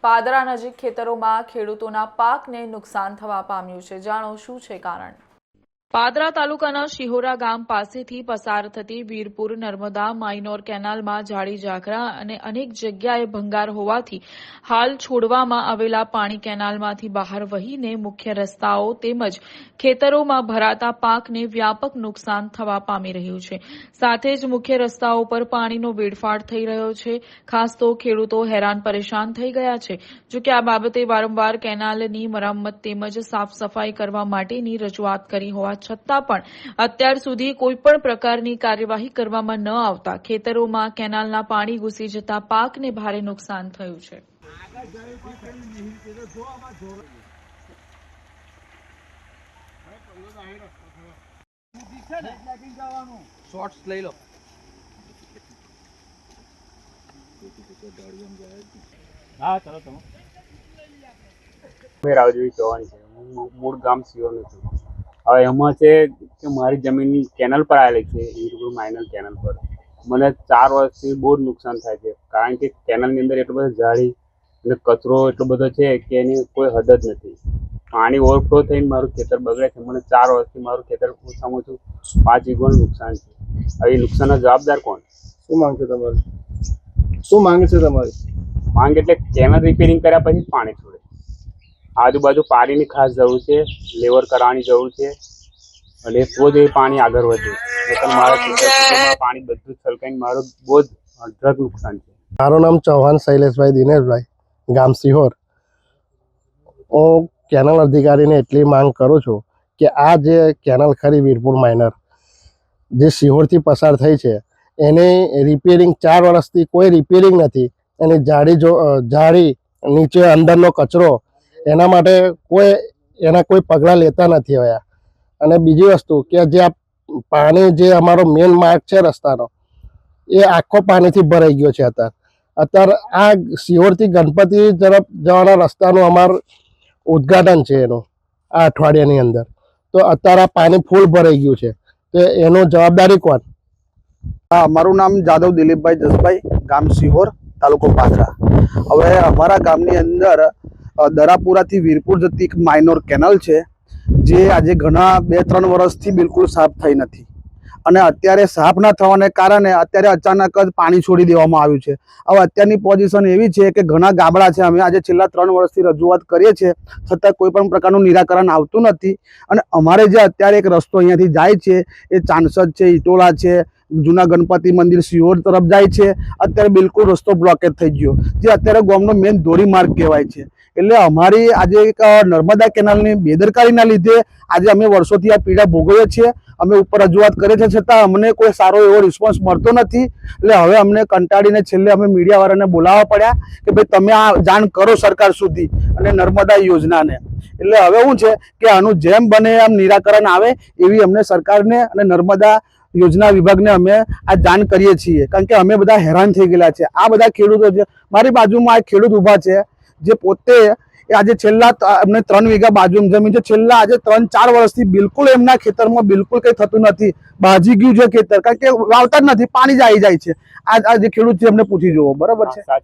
પાદરા નજીક ખેતરોમાં ખેડૂતોના પાકને નુકસાન થવા પામ્યું છે. જાણો શું છે કારણ? પાદરા તાલુકાના શિહોરા ગામ પાસેથી પસાર થતી વીરપુર, નર્મદા માઇનોર કેનાલમાં જાડી ઝાકરા અને અનેક જગ્યાએ ભંગાર હોવાથી હાલ છોડવામાં આવેલા પાણી કેનાલમાંથી બહાર વહીને મુખ્ય રસ્તાઓ તેમજ ખેતરોમાં ભરાતા પાકને વ્યાપક નુકસાન થવા પામી રહ્યું છે. સાથે જ મુખ્ય રસ્તાઓ પર પાણીનો વેડફાટ થઈ રહ્યો છે. ખાસ તો ખેડૂતો હેરાન પરેશાન થઈ ગયા છે. જો કે આ બાબતે વારંવાર કેનાલની મરામત તેમજ સાફ સફાઈ કરવા માટેની રજૂઆત કરી હોવા છતાં પણ અત્યાર સુધી કોઈપણ પ્રકારની કાર્યવાહી કરવામાં ન આવતા ખેતરોમાં કેનાલના પાણી ઘૂસી જતા પાકને ભારે નુકસાન થયું છે. શોર્ટ્સ લઈ લો. હા ચલો તમે મેં રાવજી ચૌહાણ છે. હું મૂળ ગામ સિયોનું છું. હવે એમાં છે કે મારી જમીનની કેનલ પર આવેલી છે ઈરગુલ માઇનર કેનલ પર. મને ચાર વર્ષથી બહુ જ નુકસાન થાય છે કારણ કે કેનલની અંદર એટલો બધો જાળી અને કચરો એટલો બધો છે કે એની કોઈ હદ જ નથી. પાણી ઓવરફ્લો થઈને મારું ખેતર બગડે છે મને ચાર વર્ષથી મારું ખેતર ઓછામાં ઓછું પાંચ વીઘાનું નુકસાન છે. હવે એ નુકસાનનો જવાબદાર કોણ? શું માંગ છે તમારી? શું માંગે છે તમારી? માંગ એટલે કેનલ રિપેરિંગ કર્યા પછી પાણી છોડે. આજુબાજુ પાણીની ખાસ જરૂર છે, લેવર કરાવવાની જરૂર છે અને તો એ પાણી આગળ વધે. મારા પાણી બધું છલકાઈને મારું બહુ જ અઢળક નુકસાન છે. મારું નામ ચૌહાણ શૈલેષભાઈ દિનેશભાઈ, ગામ સિહોર. હું કેનલ અધિકારીને એટલી માંગ કરું છું કે આ જે કેનલ ખરી વીરપુર માઇનર જે સિહોરથી પસાર થઈ છે, એની રિપેરિંગ ચાર વર્ષથી કોઈ રિપેરિંગ નથી. એની જાડી જો જાડી નીચે અંદરનો કચરો એના માટે કોઈ, એના કોઈ પગલાં લેતા નથી આવ્યા. અને બીજી વસ્તુ કે જે આ પાણી જે અમારો મેઇન માર્ગ છે રસ્તાનો, એ આખો પાણીથી ભરાઈ ગયો છે અત્યારે. અત્યારે આ સિહોરથી ગણપતિ તરફ જવાના રસ્તાનું અમાર ઉદ્ઘાટન છે એનું, આ અઠવાડિયાની અંદર. તો અત્યારે આ પાણી ફૂલ ભરાઈ ગયું છે. તો એનું જવાબદારી કોણ? હા, મારું નામ જાદવ દિલીપભાઈ જસભાઈ ગામ સિહોર, તાલુકો પાથરા. હવે અમારા ગામની અંદર દરાપુરાથી વીરપુર જતી એક માઇનોર કેનલ છે, જે આજે ઘણા બે ત્રણ વર્ષથી બિલકુલ સાફ થઈ નથી. અને અત્યારે સાફ ના થવાને કારણે અત્યારે અચાનક જ પાણી છોડી દેવામાં આવ્યું છે. હવે અત્યારની પોઝિશન એવી છે કે ઘણા ગામડા છે, અમે આજે છેલ્લા ત્રણ વર્ષથી રજૂઆત કરીએ છીએ, છતાં કોઈ પણ પ્રકારનું નિરાકરણ આવતું નથી. અને અમારે જે અત્યારે એક રસ્તો અહીંયાથી જાય છે, એ ચાંસદ છે ઇટોલા છે, જૂના ગણપતિ મંદિર સિહોર તરફ જાય છે, અત્યારે બિલકુલ રસ્તો બ્લોકેજ થઈ ગયો. જે અત્યારે ગામનો મેઇન ધોરીમાર્ગ કહેવાય છે. એટલે અમારી આજે એક નર્મદા કેનાલની બેદરકારીના લીધે આજે અમે વર્ષોથી આ પીડા ભોગવીએ છીએ. અમે ઉપર રજૂઆત કરીએ છીએ, છતાં અમને કોઈ સારો એવો રિસ્પોન્સ મળતો નથી. એટલે હવે અમને કંટાળીને છેલ્લે અમે મીડિયાવાળાને બોલાવવા પડ્યા કે ભાઈ તમે આ જાણ કરો સરકાર સુધી અને નર્મદા યોજનાને. એટલે હવે શું છે કે આનું જેમ બને એમ નિરાકરણ આવે એવી અમને સરકારને અને નર્મદા યોજના વિભાગને અમે આ જાણ કરીએ છીએ. કારણ કે અમે બધા હેરાન થઈ ગયેલા છે. આ બધા ખેડૂતો છે મારી બાજુમાં આ ખેડૂત ઊભા છે જે પોતે આજે છેલ્લા એમને ત્રણ વીઘા બાજુ જમીન છે. છેલ્લા આજે ત્રણ ચાર વર્ષથી બિલકુલ એમના ખેતરમાં બિલકુલ કંઈ થતું નથી. બાજી ગયું છે ખેતર. કારણ કે વાવતા જ નથી. પાણી જ આવી જાય છે. આ જે ખેડૂત છે એમને પૂછી જુઓ. બરાબર છે?